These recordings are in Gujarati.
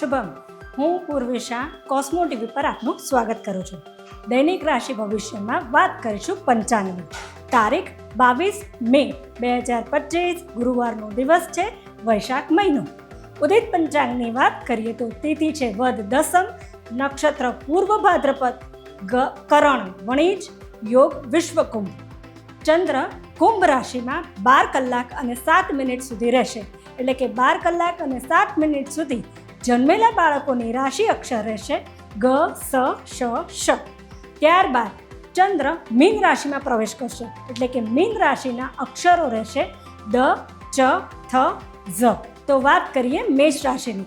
શુભમ. હું પૂર્વિશા કોસ્મો ટીવી પર આપનું સ્વાગત કરું છું. દૈનિક રાશિ ભવિષ્યમાં વાત કરીશું પંચાંગની તારીખ બાવીસ મે બે હજાર પચીસ, ગુરુવારનો દિવસ છે, વૈશાખ મહિનો. ઉદિત પંચાંગની વાત કરીએ તો તિથિ છે વદ દસમ, નક્ષત્ર પૂર્વ ભાદ્રપદ, ગ કરણ વણિજ, યોગ વિશ્વકુંભ. ચંદ્ર કુંભ રાશિમાં બાર કલાક અને સાત મિનિટ સુધી રહેશે. એટલે કે બાર કલાક અને સાત મિનિટ સુધી જન્મેલા બાળકોની રાશિ અક્ષર રહેશે ગ, સ, શ શ. ત્યારબાદ ચંદ્ર મીન રાશિમાં પ્રવેશ કરશે. એટલે કે મીન રાશિના અક્ષરો રહેશે દ, ચ, થ, ઝ. તો વાત કરીએ મેષ રાશિની.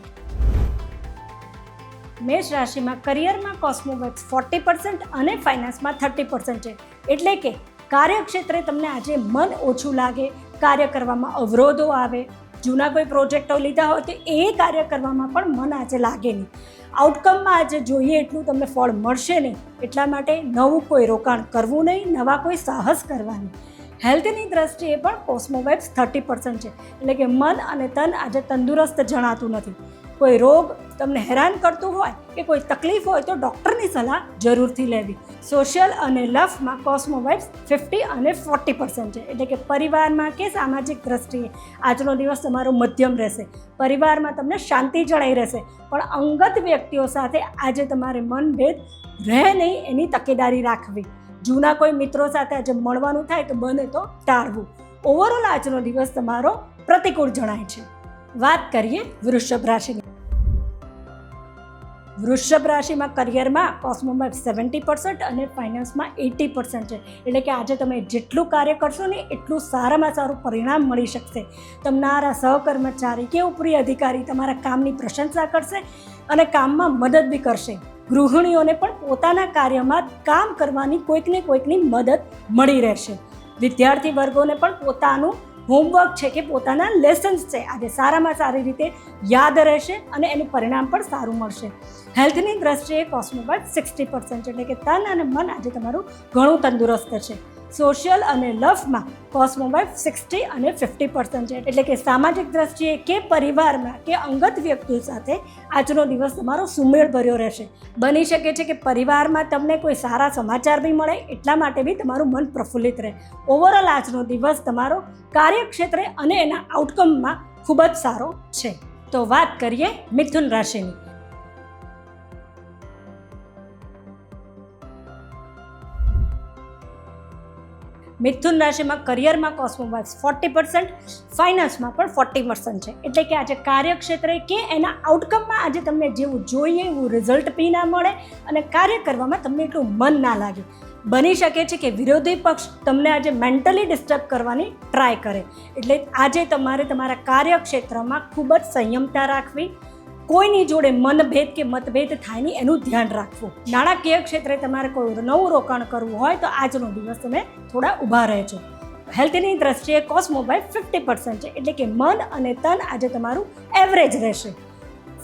મેષ રાશિમાં કરિયરમાં કોસ્મોવેક્સ ફોર્ટી પર્સન્ટ અને ફાઇનાન્સમાં થર્ટી પર્સન્ટ છે. એટલે કે કાર્યક્ષેત્રે તમને આજે મન ઓછું લાગે, કાર્ય કરવામાં અવરોધો આવે જૂના કોઈ પ્રોજેક્ટો લીધા હોય તો એ કાર્ય કરવામાં પણ મન આજે લાગે નહીં. આઉટકમમાં આજે જોઈએ એટલું તમને ફળ મળશે નહીં. એટલા માટે નવું કોઈ રોકાણ કરવું નહીં, નવા કોઈ સાહસ કરવાની હેલ્થની દ્રષ્ટિએ પણ કોસ્મોવેબ્સ થર્ટી પર્સન્ટ છે. એટલે કે મન અને તન આજે તંદુરસ્ત જણાતું નથી. કોઈ રોગ તમને હેરાન કરતું હોય કે કોઈ તકલીફ હોય તો ડૉક્ટરની સલાહ જરૂરથી લેવી. સોશિયલ અને લફમાં કોસ્મોવાઇબ્સ ફિફ્ટી અને ફોર્ટી પર્સન્ટ છે. એટલે કે પરિવારમાં કે સામાજિક દ્રષ્ટિએ આજનો દિવસ તમારો મધ્યમ રહેશે. પરિવારમાં તમને શાંતિ જળાઈ રહેશે. પણ અંગત વ્યક્તિઓ સાથે આજે તમારે મનભેદ રહે નહીં એની તકેદારી રાખવી. જૂના કોઈ મિત્રો સાથે આજે મળવાનું થાય તો બને તો ટાળવું. ઓવરઓલ આજનો દિવસ તમારો પ્રતિકૂળ જણાય છે. વાત કરીએ વૃષભ રાશિની. વૃષભ રાશિમાં કરિયરમાં કોસ્મોમાં સેવન્ટી પર્સન્ટ અને ફાઇનાન્સમાં એટી પર્સન્ટ છે. એટલે કે આજે તમે જેટલું કાર્ય કરશો ને એટલું સારામાં સારું પરિણામ મળી શકશે. તમારા સહકર્મચારી કે ઉપરી અધિકારી તમારા કામની પ્રશંસા કરશે અને કામમાં મદદ બી કરશે. ગૃહિણીઓને પણ પોતાના કાર્યમાં કામ કરવાની કોઈકને કોઈકની મદદ મળી રહેશે. વિદ્યાર્થી વર્ગોને પણ પોતાનું હોમવર્ક છે કે પોતાના લેસન્સ છે. આજે સારામાં સારી રીતે યાદ રહેશે અને એનું પરિણામ પણ સારું મળશે. હેલ્થની દ્રષ્ટિએ કોસ્મોબાઇટ સિક્સટી પર્સન્ટ એટલે કે તન અને મન આજે તમારું ઘણું તંદુરસ્ત છે. સોશિયલ અને લવમાં કોસ્મોબાઇટ સિક્સટી અને ફિફ્ટી પર્સન્ટ છે. એટલે કે સામાજિક દ્રષ્ટિએ કે પરિવારમાં કે અંગત વ્યક્તિ સાથે આજનો દિવસ તમારો સુમેળ ભર્યો રહેશે. બની શકે છે કે પરિવારમાં તમને કોઈ સારા સમાચાર બી મળે, એટલા માટે બી તમારું મન પ્રફુલ્લિત રહે. ઓવરઓલ આજનો દિવસ તમારો કાર્યક્ષેત્રે અને એના આઉટકમમાં ખૂબ જ સારો છે. તો વાત કરીએ મિથુન રાશિની. મિથુન રાશિમાં કરિયરમાં કોસ્મોબાક્સ ફોર્ટી પર્સન્ટ ફાઇનાન્સમાં પણ ફોર્ટી પર્સન્ટ છે. એટલે કે આજે કાર્યક્ષેત્રે કે એના આઉટકમમાં આજે તમને જેવું જોઈએ એવું રિઝલ્ટ બી ના મળે અને કાર્ય કરવામાં તમને એટલું મન ના લાગે. બની શકે છે કે વિરોધી પક્ષ તમને આજે મેન્ટલી ડિસ્ટર્બ કરવાની ટ્રાય કરે. એટલે આજે તમારે તમારા કાર્યક્ષેત્રમાં ખૂબ જ સંયમતા રાખવી કોઈની જોડે મનભેદ કે મતભેદ થાય નહીં, એનું ધ્યાન રાખવું. નાણાકીય ક્ષેત્રે તમારે કોઈ નવું રોકાણ કરવું હોય તો આજનો દિવસ તમે થોડા ઊભા રહેજો. હેલ્થની દ્રષ્ટિએ કોસ્મોબાઇલ ફિફ્ટી પર્સન્ટ છે, એટલે કે મન અને તન આજે તમારું એવરેજ રહેશે.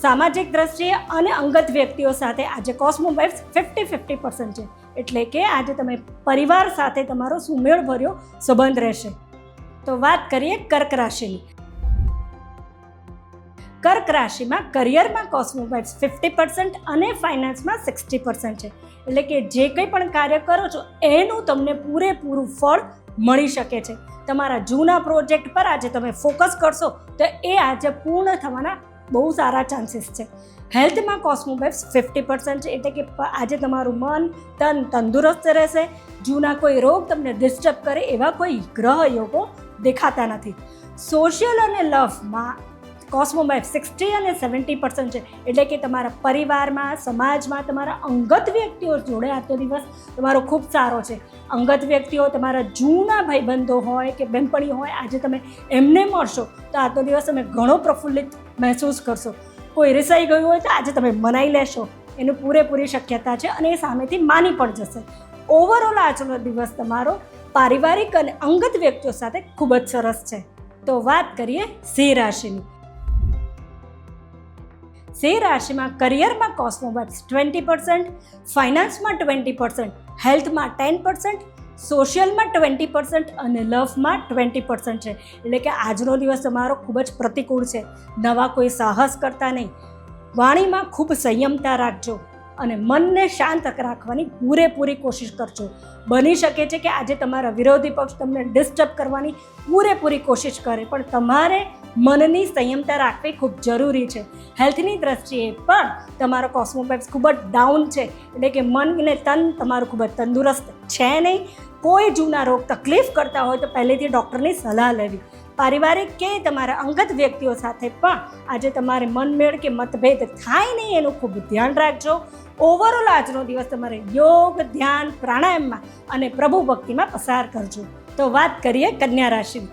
સામાજિક દ્રષ્ટિએ અને અંગત વ્યક્તિઓ સાથે આજે કોસ્મોબાઇલ્સ ફિફ્ટી ફિફ્ટી પર્સન્ટ છે, એટલે કે આજે તમે પરિવાર સાથે તમારો સુમેળભર્યો સંબંધ રહેશે. તો વાત કરીએ કર્ક રાશિની. કર્ક રાશિમાં કરિયરમાં કોસ્મોબાઇટ્સ ફિફ્ટી પર્સન્ટ અને ફાઇનાન્સમાં સિક્સટી પર્સન્ટ છે. એટલે કે જે કંઈ પણ કાર્ય કરો છો, એનું તમને પૂરેપૂરું ફળ મળી શકે છે. તમારા જૂના પ્રોજેક્ટ પર આજે તમે ફોકસ કરશો, તો એ આજે પૂર્ણ થવાના બહુ સારા ચાન્સીસ છે. હેલ્થમાં કોસ્મોબાઇટ્સ ફિફ્ટી પર્સન્ટ છે, એટલે કે આજે તમારું મન તન તંદુરસ્ત રહેશે. જૂના કોઈ રોગ તમને ડિસ્ટર્બ કરે એવા કોઈ ગ્રહ યોગો દેખાતા નથી. સોશિયલ અને લવમાં કોસ્મોબાઇટ સિક્સટી અને સેવન્ટી પર્સન્ટ છે. એટલે કે તમારા પરિવારમાં, સમાજમાં તમારા અંગત વ્યક્તિઓ જોડે આજનો દિવસ તમારો ખૂબ સારો છે. અંગત વ્યક્તિઓ, તમારા જૂના ભાઈબંધો હોય કે બહેનપણી હોય, આજે તમે એમને મળશો, તો આજનો દિવસ તમે ઘણો પ્રફુલ્લિત મહેસૂસ કરશો. કોઈ રિસાઈ ગયું હોય તો આજે તમે મનાઈ લેશો. એનું પૂરેપૂરી શક્યતા છે અને એ સામેથી માની પણ જશે. ઓવરઓલ આજનો દિવસ તમારો પારિવારિક અને અંગત વ્યક્તિઓ સાથે ખૂબ જ સરસ છે. તો વાત કરીએ સિંહ રાશિની. સિંહ રાશિમાં કરિયરમાં કોસ્મોબાઇટ્સ ટ્વેન્ટી પર્સન્ટ ફાઇનાન્સમાં ટ્વેન્ટી પર્સન્ટ હેલ્થમાં ટેન પર્સન્ટ સોશિયલમાં ટ્વેન્ટી પર્સન્ટ અને લવમાં ટ્વેન્ટી પર્સન્ટ છે. એટલે કે આજનો દિવસ તમારો ખૂબ જ પ્રતિકૂળ છે. નવા કોઈ સાહસ કરતા નહીં. વાણીમાં ખૂબ સંયમતા રાખજો અને મનને શાંત રાખવાની પૂરેપૂરી કોશિશ કરજો. બની શકે છે કે આજે તમારા વિરોધી પક્ષ તમને ડિસ્ટર્બ કરવાની પૂરેપૂરી કોશિશ કરે, પણ તમારે મનની સંયમતા રાખવી ખૂબ જરૂરી છે. હેલ્થની દ્રષ્ટિએ પણ તમારો કોસ્મોપેક્સ ખૂબ જ ડાઉન છે. એટલે કે મન અને તન તમારું ખૂબ જ તંદુરસ્ત છે નહીં. કોઈ જૂના રોગ તકલીફ કરતા હોય તો પહેલેથી ડૉક્ટરની સલાહ લેવી. પારિવારિક કે તમારા અંગત વ્યક્તિઓ સાથે પણ આજે તમારે મનમેળ કે મતભેદ થાય નહીં એનું ખૂબ ધ્યાન રાખજો. ઓવરઓલ આજનો દિવસ તમારે યોગ, ધ્યાન, પ્રાણાયામમાં અને પ્રભુ ભક્તિમાં પસાર કરજો. તો વાત કરીએ કન્યા રાશિની.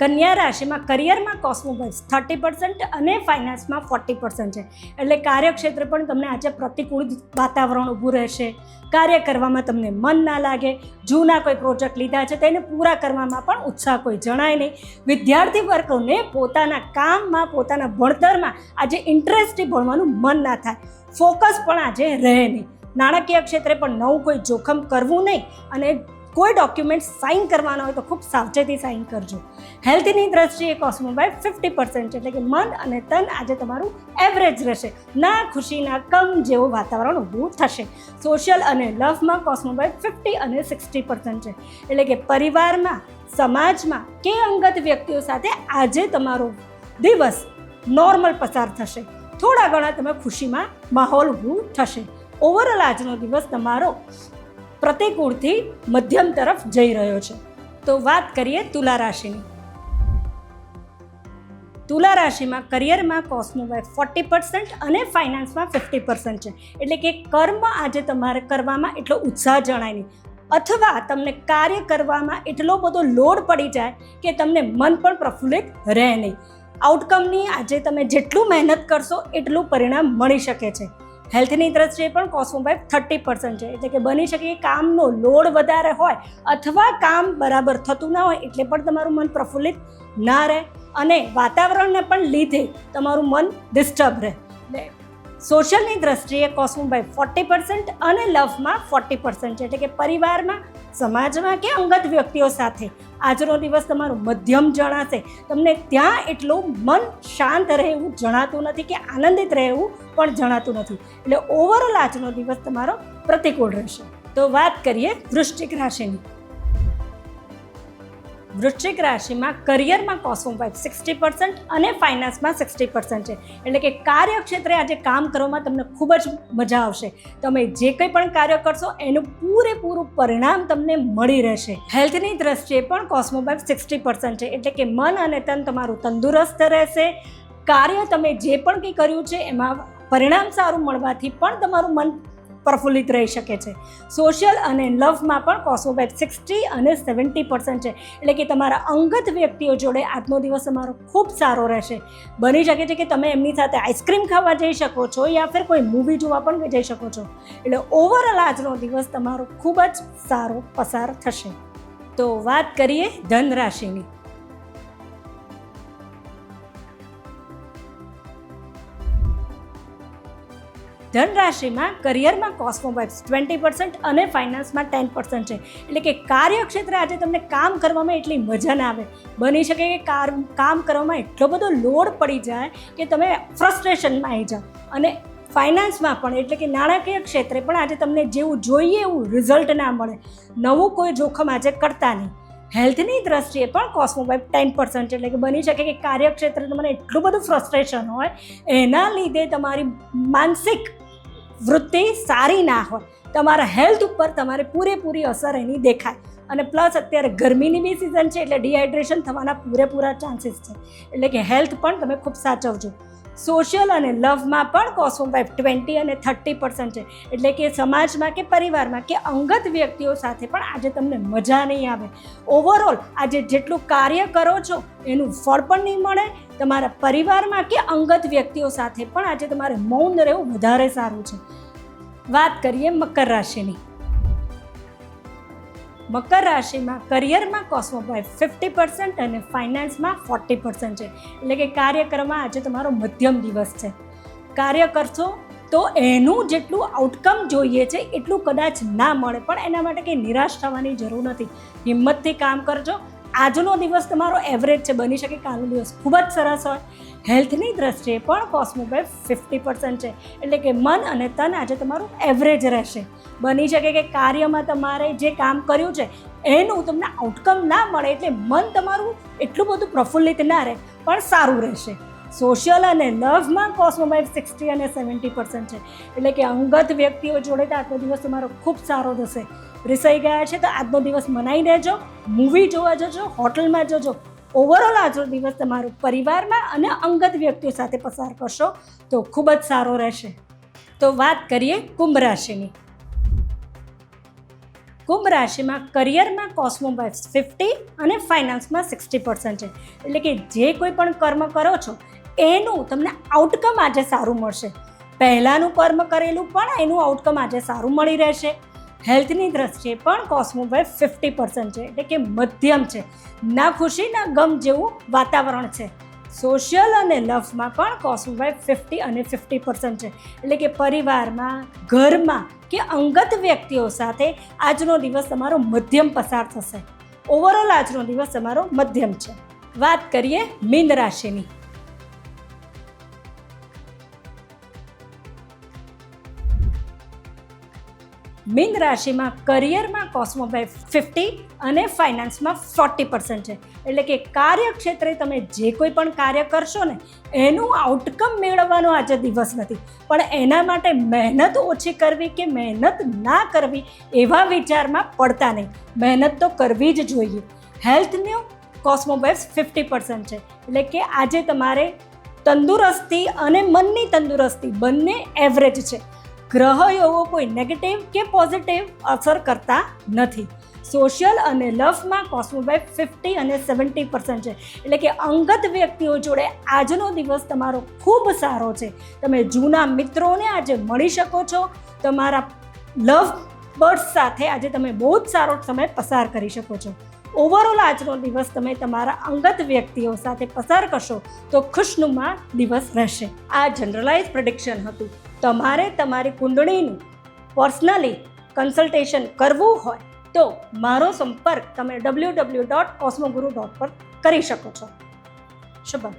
કન્યા રાશિમાં કરિયરમાં કોસ્મોબાઇલ્સ થર્ટી પર્સન્ટ અને ફાઇનાન્સમાં ફોર્ટી પર્સન્ટ છે. એટલે કાર્યક્ષેત્ર પણ તમને આજે પ્રતિકૂળ વાતાવરણ ઊભું રહેશે. કાર્ય કરવામાં તમને મન ના લાગે, જૂના કોઈ પ્રોજેક્ટ લીધા છે તેને પૂરા કરવામાં પણ ઉત્સાહ કોઈ જણાય નહીં. વિદ્યાર્થી વર્ગોને પોતાના કામમાં, પોતાના ભણતરમાં આજે ઇન્ટરેસ્ટથી ભણવાનું મન ના થાય. ફોકસ પણ આજે રહે નહીં. નાણાકીય ક્ષેત્રે પણ નવું કોઈ જોખમ કરવું નહીં અને કોઈ ડોક્યુમેન્ટ સાઇન કરવાના હોય તો ખૂબ સાવચેતી સાઇન કરજો. હેલ્થની દ્રષ્ટિએ કોસ્મોબાઇલ ફિફ્ટી પર્સન્ટ એટલે કે મન અને તન આજે તમારું એવરેજ રહેશે. ના ખુશી, ના કમ જેવું વાતાવરણ ઊભું થશે. સોશિયલ અને લવમાં કોસ્મોબાઇલ ફિફ્ટી અને સિક્સટી પર્સન્ટ છે. એટલે કે પરિવારમાં, સમાજમાં કે અંગત વ્યક્તિઓ સાથે આજે તમારો દિવસ નોર્મલ પસાર થશે. થોડા ઘણા તમે ખુશીમાં માહોલ ઊભું થશે. ઓવરઓલ આજનો દિવસ તમારો પ્રતિકૂળથી મધ્યમ તરફ જઈ રહ્યો છે. તો વાત કરીએ તુલા રાશિની. તુલા રાશિમાં કરિયરમાં કોસ્મોબાય ફોર્ટી પર્સન્ટ અને ફાઇનાન્સમાં ફિફ્ટી પર્સન્ટ છે. એટલે કે કર્મ આજે તમારે કરવામાં એટલો ઉત્સાહ જણાય નહીં. અથવા તમને કાર્ય કરવામાં એટલો બધો લોડ પડી જાય કે તમને મન પણ પ્રફુલ્લિત રહે નહીં. આઉટકમની આજે તમે જેટલું મહેનત કરશો, એટલું પરિણામ મળી શકે છે. હેલ્થની દ્રષ્ટિએ પણ કોસ્મોબાઇલ થર્ટી પર્સન્ટ છે. એટલે કે બની શકે કામનો લોડ વધારે હોય અથવા કામ બરાબર થતું ના હોય એટલે પણ તમારું મન પ્રફુલ્લિત ના રહે અને વાતાવરણને પણ લીધે તમારું મન ડિસ્ટર્બ રહે. સોશિયલની દ્રષ્ટિએ કોસ્મોબાઇલ ફોર્ટી પર્સન્ટ અને લવમાં ફોર્ટી પર્સન્ટ એટલે કે પરિવારમાં, સમાજમાં કે અંગત વ્યક્તિઓ સાથે. આજનો દિવસ તમારું મધ્યમ જણાશે. તમને ત્યાં એટલું મન શાંત રહે એવું જણાતું નથી કે આનંદિત રહે એવું પણ જણાતું નથી. એટલે ઓવરઓલ આજનો દિવસ તમારો પ્રતિકૂળ રહેશે. તો વાત કરીએ વૃશ્ચિક રાશિની. વૃશ્ચિક રાશિમાં કરિયરમાં કોસ્મોબાઇલ સિક્સટી પર્સન્ટ અને ફાઇનાન્સમાં સિક્સટી પર્સન્ટ છે. એટલે કે કાર્યક્ષેત્રે આજે કામ કરવામાં તમને ખૂબ જ મજા આવશે. તમે જે કંઈ પણ કાર્ય કરશો, એનું પૂરેપૂરું પરિણામ તમને મળી રહેશે. હેલ્થની દ્રષ્ટિએ પણ કોસ્મોબાઇલ સિક્સટી પર્સન્ટ છે. એટલે કે મન અને તન તમારું તંદુરસ્ત રહેશે. કાર્ય તમે જે પણ કંઈ કર્યું છે, એમાં પરિણામ સારું મળવાથી પણ તમારું મન પ્રફુલ્લિત રહી શકે છે. સોશિયલ અને લવમાં પણ કોસ્મોબેટ સિક્સટી અને સેવન્ટી પર્સન્ટ છે. એટલે કે તમારા અંગત વ્યક્તિઓ જોડે આજનો દિવસ તમારો ખૂબ સારો રહેશે. બની શકે છે કે તમે એમની સાથે આઈસ્ક્રીમ ખાવા જઈ શકો છો યા ફિર કોઈ મૂવી જોવા પણ જઈ શકો છો. એટલે ઓવરઓલ આજનો દિવસ તમારો ખૂબ જ સારો પસાર થશે. તો વાત કરીએ ધન રાશિની ધન રાશિમાં કરિયરમાં કોસ્મોબાઇટ્સ ટ્વેન્ટી પર્સન્ટ અને ફાઇનાન્સમાં ટેન પર્સન્ટ છે. એટલે કે કાર્યક્ષેત્રે આજે તમને કામ કરવામાં એટલી મજા ના આવે. બની શકે કે કાર, કામ કરવામાં એટલો બધો લોડ પડી જાય કે તમે ફ્રસ્ટ્રેશનમાં આવી જાઓ. અને ફાઇનાન્સમાં પણ, એટલે કે નાણાકીય ક્ષેત્રે પણ આજે તમને જેવું જોઈએ એવું રિઝલ્ટ ના મળે. નવું કોઈ જોખમ આજે કરતા નહીં. હેલ્થની દ્રષ્ટિએ પણ કોસ્મોબાઇલ ટેન પર્સન્ટ એટલે કે બની શકે કે કાર્યક્ષેત્રે તમને એટલું બધું ફ્રસ્ટ્રેશન હોય, એના લીધે તમારી માનસિક વૃત્તિ સારી ના હોય. તમારા હેલ્થ ઉપર તમારે પૂરેપૂરી અસર એની દેખાય. અને પ્લસ અત્યારે ગરમીની બી સિઝન છે એટલે ડિહાઇડ્રેશન થવાના પૂરેપૂરા ચાન્સીસ છે. એટલે કે હેલ્થ પણ તમે ખૂબ સાચવજો. સોશિયલ અને લવમાં પણ કોસ્મોબાઇલ ટ્વેન્ટી અને થર્ટી પર્સન્ટ છે. એટલે કે સમાજમાં કે પરિવારમાં કે અંગત વ્યક્તિઓ સાથે પણ આજે તમને મજા નહીં આવે. ઓવરઓલ આજે જેટલું કાર્ય કરો છો, એનું ફળ પણ નહીં મળે. તમારા પરિવારમાં કે અંગત વ્યક્તિઓ સાથે પણ આજે તમારે મૌન રહેવું વધારે સારું છે. વાત કરીએ મકર રાશિની. મકર રાશિમાં કરિયરમાં કોસ્મોબાઇલ ફિફ્ટી પર્સન્ટ અને ફાઇનાન્સમાં ફોર્ટી પર્સન્ટ છે. એટલે કે કાર્યક્રમમાં આજે તમારો મધ્યમ દિવસ છે. કાર્ય કરશો તો એનું જેટલું આઉટકમ જોઈએ છે, એટલું કદાચ ના મળે. પણ એના માટે કંઈ નિરાશ થવાની જરૂર નથી. હિંમતથી કામ કરજો આજનો દિવસ તમારો એવરેજ છે, બની શકે કાલનો દિવસ. ખૂબ જ સરસ હોય. હેલ્થની દ્રષ્ટિએ પણ કોસ્મોબાઈ ફિફ્ટી પર્સન્ટ છે. એટલે કે મન અને તન આજે તમારું એવરેજ રહેશે. બની શકે કે કાર્યમાં તમારે જે કામ કર્યું છે, એનું તમને આઉટકમ ના મળે એટલે મન તમારું એટલું બધું પ્રફુલ્લિત ના રહે, પણ સારું રહેશે. સોશિયલ અને લવમાં કોસ્મોબાઈટ સિક્સટી અને સેવન્ટી પર્સન્ટ છે. એટલે કે અંગત વ્યક્તિઓ જોડે તો આટલો દિવસ તમારો ખૂબ સારો જશે રિસાઈ ગયા છે, તો આજનો દિવસ મનાઈ દેજો મૂવી જોવા જજો, હોટલમાં જજો. ઓવરઓલ આજનો દિવસ તમારો પરિવારમાં અને અંગત વ્યક્તિઓ સાથે પસાર કરશો, તો ખૂબ જ સારો રહેશે. તો વાત કરીએ કુંભ રાશિની. કુંભ રાશિમાં કરિયરમાં કોસ્મોબાઇટ્સ ફિફ્ટી અને ફાઇનાન્સમાં સિક્સટી પર્સન્ટ છે. એટલે કે જે કોઈ પણ કર્મ કરો છો, એનું તમને આઉટકમ આજે સારું મળશે. પહેલાંનું કર્મ કરેલું પણ એનું આઉટકમ આજે સારું મળી રહેશે. હેલ્થની દ્રષ્ટિએ પણ કોસ્મોબાઇટ ફિફ્ટી પર્સન્ટ છે. એટલે કે મધ્યમ છે. ના ખુશી, ના ગમ જેવું વાતાવરણ છે. સોશિયલ અને લવમાં પણ કોસ્મોબાઇટ ફિફ્ટી અને ફિફ્ટી પર્સન્ટ છે. એટલે કે પરિવારમાં, ઘરમાં કે અંગત વ્યક્તિઓ સાથે આજનો દિવસ તમારો મધ્યમ પસાર થશે. ઓવરઓલ આજનો દિવસ તમારો મધ્યમ છે. વાત કરીએ મીન રાશિની. મીન રાશિમાં કરિયરમાં કોસ્મોબાઈ ફિફ્ટી અને ફાઇનાન્સમાં ફોર્ટી પર્સન્ટ છે. એટલે કે કાર્યક્ષેત્રે તમે જે કોઈ પણ કાર્ય કરશો ને, એનું આઉટકમ મેળવવાનો આજે દિવસ નથી. પણ એના માટે મહેનત ઓછી કરવી કે મહેનત ના કરવી એવા વિચારમાં પડતા નહીં. મહેનત તો કરવી જ જોઈએ. હેલ્થનું કોસ્મોબાઇટ્સ ફિફ્ટી પર્સન્ટ છે. એટલે કે આજે તમારે તંદુરસ્તી અને મનની તંદુરસ્તી બંને એવરેજ છે. ગ્રહ એવો કોઈ નેગેટિવ કે પોઝિટિવ અસર કરતા નથી. સોશિયલ અને લવમાં કોસ્મોબાઈ ફિફ્ટી અને સેવન્ટી પર્સન્ટ છે. એટલે કે અંગત વ્યક્તિઓ જોડે આજનો દિવસ તમારો ખૂબ સારો છે. તમે જૂના મિત્રોને આજે મળી શકો છો. તમારા લવ બર્ડ્સ સાથે આજે તમે બહુ જ સારો સમય પસાર કરી શકો છો. ઓવરઓલ આજનો દિવસ તમે તમારા અંગત વ્યક્તિઓ સાથે પસાર કરશો તો ખુશનુમા દિવસ રહેશે. આ જનરલાઇઝ પ્રેડિક્શન હતું. તમારે તમારી કુંડળીનું પર્સનલી કન્સલ્ટેશન કરવું હોય તો મારો સંપર્ક તમે W W dot Cosmoguru dot પર કરી શકો છો. શુભમ.